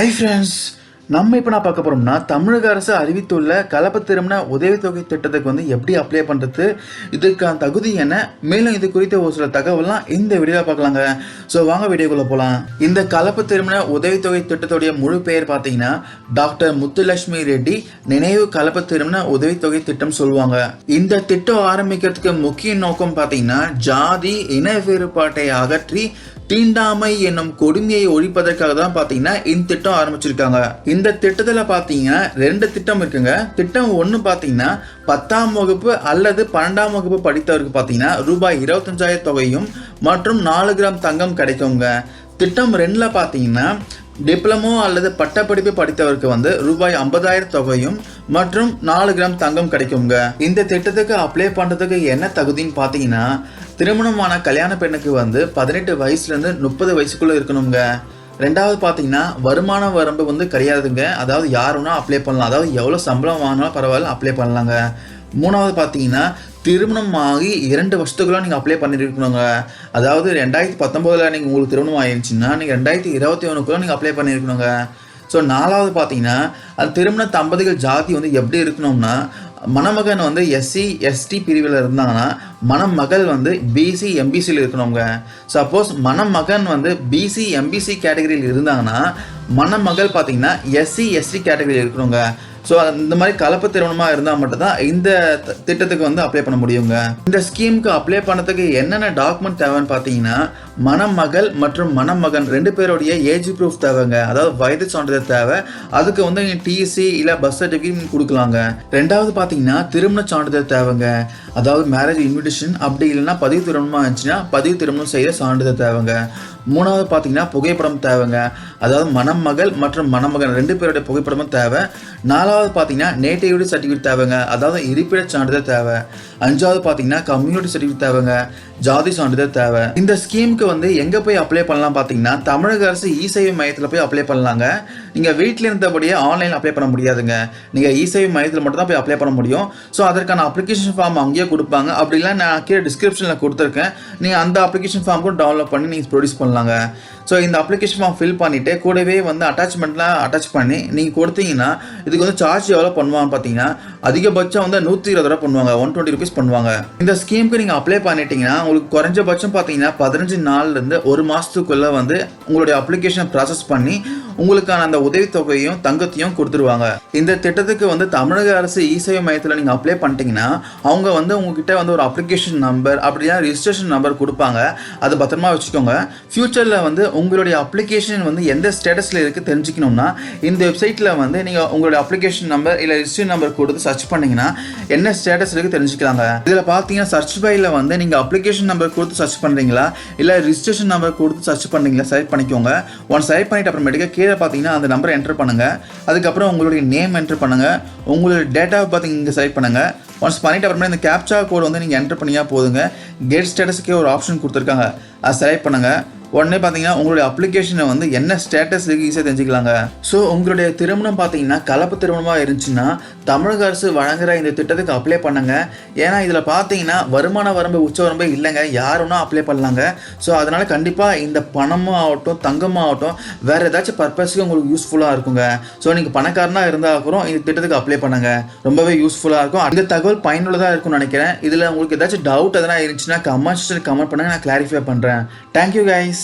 Hi friends, நம்ம இப்போ நான் பார்க்க போகிறோம்னா தமிழக அரசு அறிவித்துள்ள கலப்பு திருமண உதவித்தொகை திட்டத்துக்கு வந்து எப்படி அப்ளை பண்ணுறது இதுக்கான தகுதி என்ன? மேலும் இது குறித்த ஒரு சில தகவல்லாம் இந்த வீடியோவில் பார்க்கலாங்க. ஸோ வாங்க வீடியோக்குள்ளே போகலாம் இந்த கலப்பு திருமண உதவித்தொகை திட்டத்துடைய முழு பெயர் பார்த்தீங்கன்னா டாக்டர் முத்துலட்சுமி ரெட்டி நினைவு கலப்பு திருமண உதவித்தொகை திட்டம் சொல்லுவாங்க. இந்த திட்டம் ஆரம்பிக்கிறதுக்கு முக்கிய நோக்கம் பார்த்தீங்கன்னா ஜாதி இன வேறுபாட்டை அகற்றி தீண்டாமை என்னும் கொடுமையை ஒழிப்பதற்காக தான் பார்த்தீங்கன்னா இந்த திட்டம் ஆரம்பிச்சிருக்காங்க. இந்த திட்டத்தில் பார்த்தீங்கன்னா ரெண்டு திட்டம் இருக்குங்க. திட்டம் ஒன்று பார்த்தீங்கன்னா பத்தாம் வகுப்பு அல்லது பன்னெண்டாம் வகுப்பு படித்தவருக்கு பார்த்தீங்கன்னா ரூபாய் இருபத்தஞ்சாயிரம் தொகையும் மற்றும் நாலு கிராம் தங்கம் கிடைக்குங்க. திட்டம் ரெண்டில் பார்த்தீங்கன்னா டிப்ளமோ அல்லது பட்டப்படிப்பு படித்தவருக்கு வந்து ரூபாய் ஐம்பதாயிரம் தொகையும் மற்றும் நாலு கிராம் தங்கம் கிடைக்குங்க. இந்த திட்டத்துக்கு அப்ளை பண்ணுறதுக்கு என்ன தகுதின்னு பார்த்தீங்கன்னா திருமணமான கல்யாண பெண்ணுக்கு வந்து பதினெட்டு வயசுலேருந்து முப்பது வயசுக்குள்ளே இருக்கணுங்க. ரெண்டாவது பார்த்தீங்கன்னா வருமான வரம்பு வந்து கிடையாதுங்க. அதாவது யார் வேணால் அப்ளை பண்ணலாம். அதாவது எவ்வளோ சம்பளம் வாங்கினாலும் பரவாயில்ல அப்ளை பண்ணலாங்க. மூணாவது பார்த்தீங்கன்னா திருமணம் ஆகி இரண்டு வருஷத்துக்குலாம் நீங்கள் அப்ளை பண்ணியிருக்கணுங்க அதாவது ரெண்டாயிரத்தி பத்தொம்போதில் நீங்கள் உங்களுக்கு திருமணம் ஆயிருச்சுன்னா நீங்கள் ரெண்டாயிரத்தி இருபத்தி ஒன்றுக்குள்ளே நீங்கள் அப்ளை பண்ணியிருக்கணுங்க ஸோ நாலாவது பார்த்தீங்கன்னா அது திருமண தம்பதிகள் ஜாதி வந்து எப்படி இருக்கணும்னா மணமகன் வந்து எஸ்சி எஸ்டி பிரிவில் இருந்தாங்கன்னா மணமகள் வந்து பிசி எம்பிசியில் இருக்கணுங்க சப்போஸ் மணமகன் வந்து பிசி எம்பிசி கேட்டகரியில் இருந்தாங்கன்னா மணமகள் பார்த்தீங்கன்னா எஸ்சி எஸ்டி கேட்டகரியில் இருக்கணுங்க. ஸோ இந்த மாதிரி கலப்பு திருமணமாக இருந்தால் மட்டும்தான் இந்த திட்டத்துக்கு வந்து அப்ளை பண்ண முடியுங்க. இந்த ஸ்கீமுக்கு அப்ளை பண்ணதுக்கு என்னென்ன டாக்குமெண்ட் தேவைன்னு பார்த்தீங்கன்னா மணமகள் மற்றும் மணமகன் ரெண்டு பேருடைய ஏஜ் ப்ரூஃப் தேவைங்க. அதாவது வயது சான்றிதழ் தேவை. அதுக்கு வந்து நீங்கள் டிசி இல்லை பஸ் சர்டிஃபிகேட் கொடுக்கலாங்க. ரெண்டாவது பார்த்தீங்கன்னா திருமண சான்றிதழ் தேவைங்க. அதாவது மேரேஜ் இன்விடேஷன் அப்படி இல்லைன்னா பதிவு திருமணமாக இருந்துச்சுன்னா பதிவு திருமணம் செய்கிற சான்றிதழ் தேவைங்க. மூணாவது பார்த்தீங்கன்னா புகைப்படம் தேவைங்க. அதாவது மணமகள் மற்றும் மணமகன் ரெண்டு பேருடைய புகைப்படமும் தேவை. நாலாவது பார்த்தீங்கன்னா நேட்டிவிட்டி சர்டிஃபிகேட் தேவைங்க. அதாவது இருப்பிட சான்றிதழ் தேவை. அஞ்சாவது பார்த்தீங்கன்னா கம்யூனிட்டி சர்டிஃபிகேட் தேவைங்க. ஜாதி சான்றிதழ் தேவை. இந்த ஸ்கீமுக்கு வந்து எங்கே போய் அப்ளை பண்ணலாம் பார்த்தீங்கன்னா தமிழக அரசு இசேவை மையத்தில் போய் அப்ளை பண்ணலாங்க. நீங்கள் வீட்டில் இருந்தபடியே ஆன்லைனில் அப்ளை பண்ண முடியாதுங்க. நீங்கள் இசேவை மையத்தில் மட்டும் தான் போய் அப்ளை பண்ண முடியும். ஸோ அதற்கான அப்ளிகேஷன் ஃபார்ம் அங்கேயே கொடுப்பாங்க. அப்படிலாம் நான் கீழே டிஸ்கிரிப்ஷனில் கொடுத்துருக்கேன். நீங்கள் அந்த அப்ளிகேஷன் ஃபார்ம் கூட டவுன்லோட் பண்ணி நீங்கள் ப்ரொடியூஸ் பண்ணலாங்க. ஸோ இந்த அப்ளிகேஷன் ஃபார்ம் ஃபில் பண்ணிவிட்டு கூடவே வந்து அட்டாச்மெண்ட்லாம் அட்டாச் பண்ணி நீங்கள் கொடுத்தீங்கன்னா இதுக்கு வந்து சார்ஜ் எவ்வளோ பண்ணுவாங்கன்னு பார்த்தீங்கன்னா அதிகபட்சம் வந்து நூற்றி இருபது ரூபா பண்ணுவாங்க. ஒன் டுவெண்ட்டி ருபீஸ் பண்ணுவாங்க. இந்த ஸ்கீமுக்கு நீங்கள் அப்ளை பண்ணிட்டீங்கன்னா உங்களுக்கு குறைஞ்சபட்சம் பார்த்தீங்கன்னா பதினஞ்சு நாள்லேருந்து ஒரு மாதத்துக்குள்ளே வந்து உங்களுடைய அப்ளிகேஷன் ப்ராசஸ் பண்ணி உங்களுக்கான அந்த உதவித்தொகையும் தங்கத்தையும் கொடுத்துருவாங்க. இந்த திட்டத்துக்கு வந்து தமிழக அரசு இசேவை மையத்தில் நீங்கள் அப்ளை பண்ணிட்டீங்கன்னா அவங்க வந்து உங்ககிட்ட வந்து ஒரு அப்ளிகேஷன் நம்பர் அப்படின்னா ரிஜிஸ்ட்ரேஷன் நம்பர் கொடுப்பாங்க. அது பத்திரமா வச்சுக்கோங்க. ஃப்யூச்சரில் வந்து உங்களுடைய அப்ளிகேஷன் வந்து எந்த ஸ்டேட்டஸில் இருக்குது தெரிஞ்சுக்கணும்னா இந்த வெப்சைட்டில் வந்து நீங்கள் உங்களுடைய அப்ளிகேஷன் நம்பர் இல்லை ரிஜிஸ்ட்ரேஷன் நம்பர் கொடுத்து சர்ச் பண்ணிங்கன்னா என்ன ஸ்டேட்டஸ் இருக்குது தெரிஞ்சுக்கலாங்க. இதில் பார்த்தீங்கன்னா சர்ச் பையில் வந்து நீங்கள் அப்ளிகேஷன் நம்பர் கொடுத்து சர்ச் பண்ணுறீங்களா இல்லை ரிஜிஸ்ட்ரேஷன் நம்பர் கொடுத்து சர்ச் பண்ணுறீங்களா செலக்ட் பண்ணிக்கோங்க. ஒன் செலக்ட் பண்ணிட்டு அப்புறமேட்டுக்கு கீழே பார்த்தீங்கன்னா அந்த நம்பரை என்டர் பண்ணுங்கள் அதுக்கப்புறம் உங்களுடைய நேம் என்டர் பண்ணுங்கள் உங்களுடைய டேட்டா பார்த்திங்க இங்கே செலக்ட் பண்ணுங்கள் ஒன்ஸ் பண்ணிட்டு அப்புறமே இந்த கேப்சா கோட் வந்து நீங்கள் என்டர் பண்ணியா போதுங்க. கெட் ஸ்டேட்டஸுக்கே ஒரு ஆப்ஷன் கொடுத்துருக்காங்க. அதை செலக்ட் பண்ணுங்கள் உடனே பார்த்தீங்கன்னா உங்களுடைய அப்ளிகேஷனை வந்து என்ன ஸ்டேட்டஸ் இருக்கு ஈஸியாக தெரிஞ்சுக்கலாங்க. ஸோ உங்களுடைய திருமணம் பார்த்தீங்கன்னா கலப்பு திருமணமாக இருந்துச்சுன்னா தமிழக அரசு வழங்குற இந்த திட்டத்துக்கு அப்ளை பண்ணுங்க. ஏன்னா இதில் பார்த்தீங்கன்னா வருமான வரம்பு உச்ச வரம்பே இல்லைங்க. யாருன்னா அப்ளை பண்ணலாங்க. ஸோ அதனால் கண்டிப்பாக இந்த பணமும் ஆகட்டும் தங்கமும் ஆகட்டும் வேறு ஏதாச்சும் பர்பஸ்க்கு உங்களுக்கு யூஸ்ஃபுல்லாக இருக்குங்க. ஸோ நீங்கள் பணக்காரனாக இருந்தால் அப்புறம் இந்த திட்டத்துக்கு அப்ளை பண்ணுங்க. ரொம்பவே யூஸ்ஃபுல்லாக இருக்கும். இந்த தகவல் பயனுள்ளதாக இருக்கும்னு நினைக்கிறேன். இதில் உங்களுக்கு ஏதாச்சும் டவுட் எதனா இருந்துச்சுன்னா கமெண்ட் கமெண்ட் பண்ணுங்க. நான் கிளாரிஃபை பண்ணுறேன் தேங்க்யூ கைஸ்